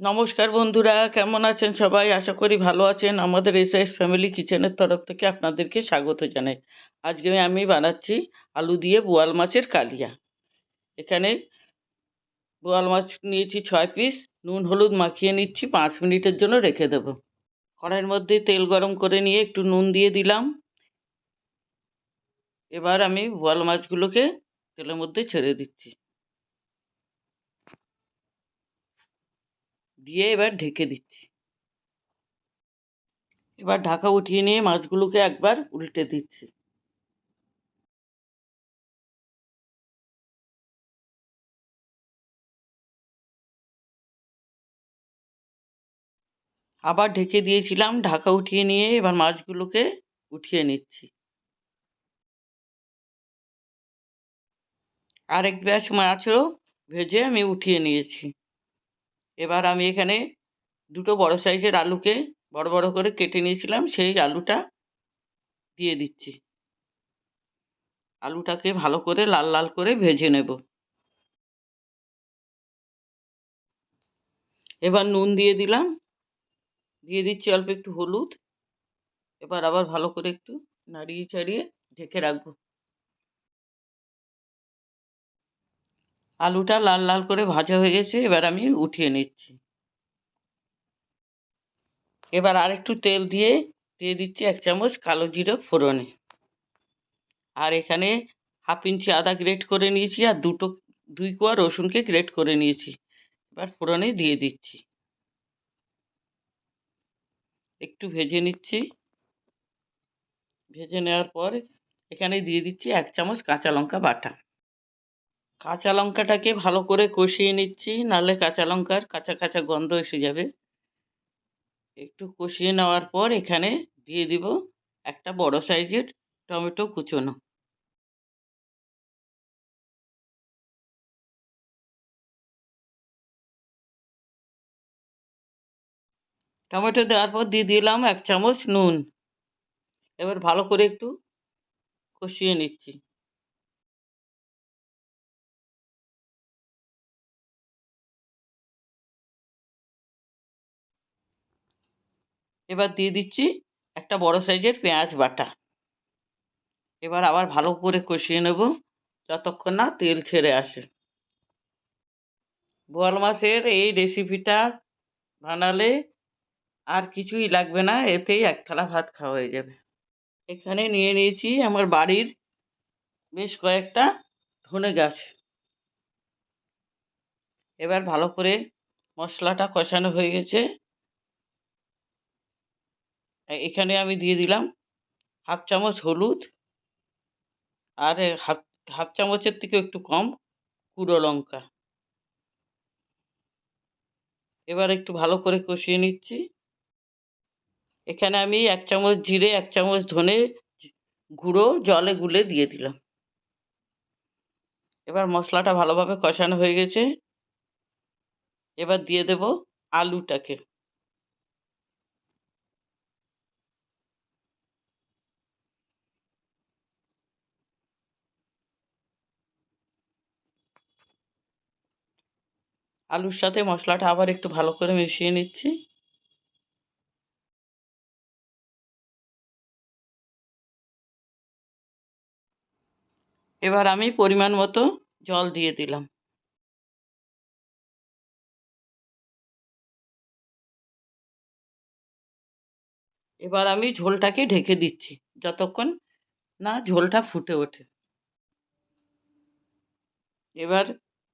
নমস্কার বন্ধুরা, কেমন আছেন সবাই? আশা করি ভালো আছেন। আমাদের এসআইএস ফ্যামিলি কিচেনের তরফ থেকে আপনাদেরকে স্বাগত জানাই। আজকে আমি বানাচ্ছি আলু দিয়ে বোয়াল মাছের কালিয়া। এখানে বোয়াল মাছ নিয়েছি ছয় পিস, নুন, হলুদ মাখিয়ে নিচ্ছি, পাঁচ মিনিটের জন্য রেখে দেব। কড়াইয়ের মধ্যে তেল গরম করে নিয়ে একটু নুন দিয়ে দিলাম। এবার আমি বোয়াল মাছগুলোকে তেলের মধ্যে ছেড়ে দিচ্ছি। দিয়ে এবার ঢেকে দিচ্ছি। এবার ঢাকা উঠিয়ে নিয়ে মাছগুলোকে একবার উল্টে দিচ্ছি। আবার ঢেকে দিয়েছিলাম, ঢাকা উঠিয়ে নিয়ে এবার মাছগুলোকে উঠিয়ে নিচ্ছি। আরেক ব্যাচ মাছও ভেজে আমি উঠিয়ে নিয়েছি। এবার আমি এখানে দুটো বড় সাইজের আলুকে বড় বড় করে কেটে নিয়েছিলাম, সেই আলুটা দিয়ে দিচ্ছি। আলুটাকে ভালো করে লাল লাল করে ভেজে নেব। এবার নুন দিয়ে দিলাম। দিয়ে দিচ্ছি অল্প একটু হলুদ। এবার আবার ভালো করে একটু নাড়িয়ে চাড়িয়ে ঢেকে রাখব। আলুটা লাল লাল করে ভাজা হয়ে গেছে, এবার আমি উঠিয়ে নিচ্ছি। এবার আর একটু তেল দিয়ে দিয়ে দিচ্ছি এক চামচ কালো জিরে ফোড়নে। আর এখানে হাফ ইঞ্চি আদা গ্রেট করে নিয়েছি আর দুটো, দুই কোয়া রসুনকে গ্রেট করে নিয়েছি। এবার ফোড়নে দিয়ে দিচ্ছি। একটু ভেজে নিচ্ছি। ভেজে নেওয়ার পর এখানে দিয়ে দিচ্ছি এক চামচ কাঁচা লঙ্কা বাটা। কাঁচা লঙ্কাটাকে ভালো করে কষিয়ে নিচ্ছি, নাহলে কাঁচা লঙ্কার কাঁচা কাঁচা গন্ধ এসে যাবে। একটু কষিয়ে নেওয়ার পর এখানে দিয়ে দিব একটা বড় সাইজের টমেটো কুচোনো। টমেটো দেওয়ার পর দিয়ে দিলাম এক চামচ নুন। এবার ভালো করে একটু কষিয়ে নিচ্ছি। এবার দিয়ে দিচ্ছি একটা বড় সাইজের পেঁয়াজ বাটা। এবার আবার ভালো করে কষিয়ে নেব যতক্ষণ না তেল ছেড়ে আসে। বোয়াল মাছের এই রেসিপিটা বানালে আর কিছুই লাগবে না, এতেই এক থালা ভাত খাওয়া হয়ে যাবে। এখানে নিয়ে নিয়েছি আমার বাড়ির বেশ কয়েকটা ধনে গাছ। এবার ভালো করে মশলাটা কষানো হয়ে গেছে। এখানে আমি দিয়ে দিলাম হাফ চামচ হলুদ আর হাফ হাফ চামচের থেকে একটু কম কুড়ো লঙ্কা। এবার একটু ভালো করে কষিয়ে নিচ্ছি। এখানে আমি এক চামচ জিরে, এক চামচ ধনে গুঁড়ো, জলে গুলে দিয়ে দিলাম। এবার মশলাটা ভালোভাবে কষানো হয়ে গেছে। এবার দিয়ে দেব আলুটাকে। আলুর সাথে মশলাটা আবার একটু ভালো করে মিশিয়ে নিচ্ছি। এবার আমি পরিমাণ মতো জল দিয়ে দিলাম। এবার আমি ঝোলটাকে ঢেকে দিচ্ছি, যতক্ষণ না ঝোলটা ফুটে ওঠে। এবার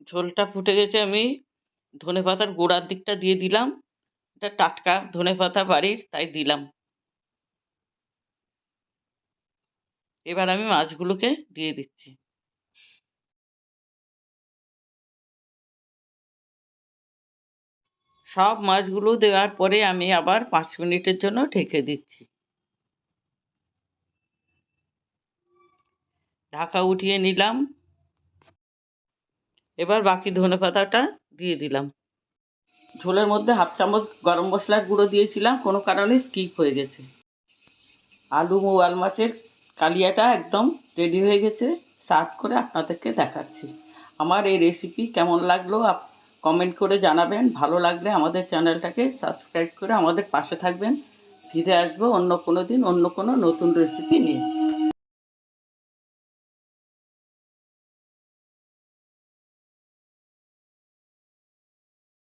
ঝোলটা ফুটে গেছে আমি ধনে পাতার গোড়ার দিকটা দিয়ে দিলাম। এটা টাটকা ধনে পাতা বাড়ির, তাই দিলাম। এবার আমি মাছগুলোকে দিয়ে দিচ্ছি। সব মাছগুলো দেওয়ার পরে আমি আবার পাঁচ মিনিটের জন্য ঢেকে দিচ্ছি। ঢাকা উঠিয়ে নিলাম। এবার বাকি ধনে পাতাটা দিয়ে দিলাম। ঝোলের মধ্যে হাফ চামচ গরম মশলার গুঁড়ো দিয়েছিলাম, কোনো কারণে স্কিপ হয়ে গেছে। আলু মোয়াল মাছের কালিয়াটা একদম রেডি হয়ে গেছে, সার্ভ করে আপনাদেরকে দেখাচ্ছি। আমার এই রেসিপি কেমন লাগল আপ কমেন্ট করে জানাবেন। ভালো লাগলে আমাদের চ্যানেলটাকে সাবস্ক্রাইব করে আমাদের পাশে থাকবেন। ফিরে আসব অন্য কোনো দিন অন্য কোনো নতুন রেসিপি নিয়ে।